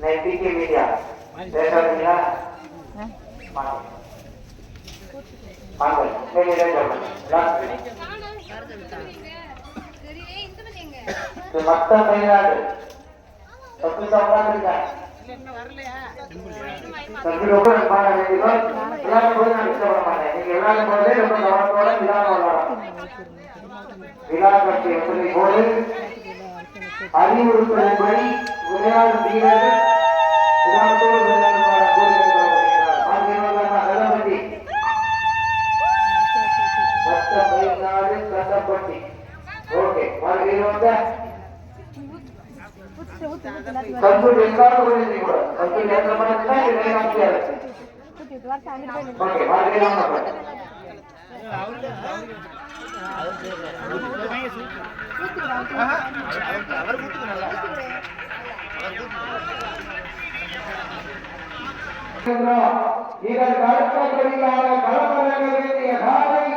நைட்டிக்கு media பேசுறீங்களா மத்த தமிழ்நாடு தப்பு சம்பாதிக்க எல்லாரும் போது ரொம்ப கவனத்தோட விழாவை விழா எப்படி போது? அறிவுறுத்தலின்படி விளையாடும் வீரர்கள் விளையாட்டோடு கட்டப்பட்டி ஓகே. எல்லாரும் புரிஞ்சு கூட கம்பு எந்த மனசுனா இதை காமிக்காது ஓகே மறுபடியும் இதற்கு அடுத்தபடியாக களமிறங்க வேண்டிய காலை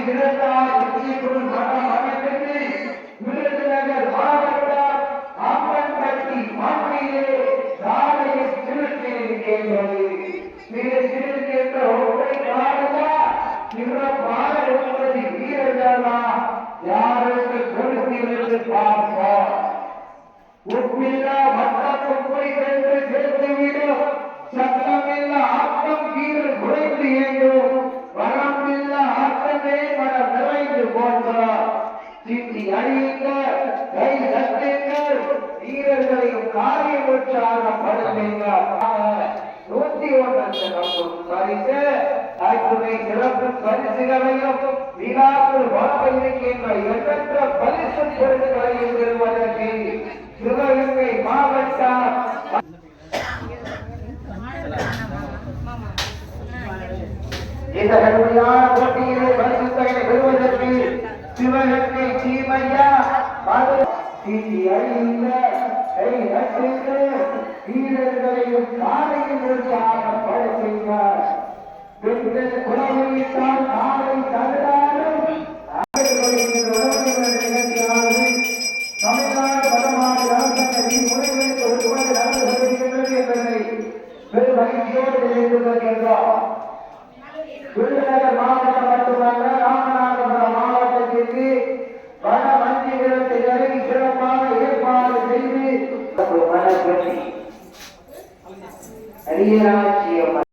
மஞ்சி வீரத்தா வெற்றிக்குள் மடம் அமைப்பிற்கு விருதுநகர் மாவட்டம் அம்மன்பட்டி மண்ணிலே சாலையை திருச்சியிருக்கின்றது மிக காரணமா வீரர்களா? யாருக்கு பார்ப்போம் உப்பில்லா சேர்த்துவிடும் ஆட்டம் குறைந்து இயங்கும். ஆட்டமே மனம் நிறைந்து போன்றார் சித்தி அழியுங்க கை தட்டுங்கள் வீரர்களையும் காரியம் உற்சாகப்படுத்துங்க நூத்தி ஒன்று பரிசு அத்துணை சிறப்பு பரிசுகளையும் விழாக்கள் வாக்க இருக்கின்ற எண்ணற்ற பரிசு பொருட்களையும் பெறுவதற்கு சிவகங்கை மாவட்டம் இந்த கடுமையான போட்டியிலே வீரர்களையும் காலையும் உற்சாகப்படுத்துகிறார் பெண்கள் குலவையிட்டால் நாளை தகுதாலும் தமிழ்நாடு முறைகளுக்கு ஒரு நடந்து வருகின்றது என்பதை பெரும் மகிழ்ச்சியோடு விருதுநகர் Yeah.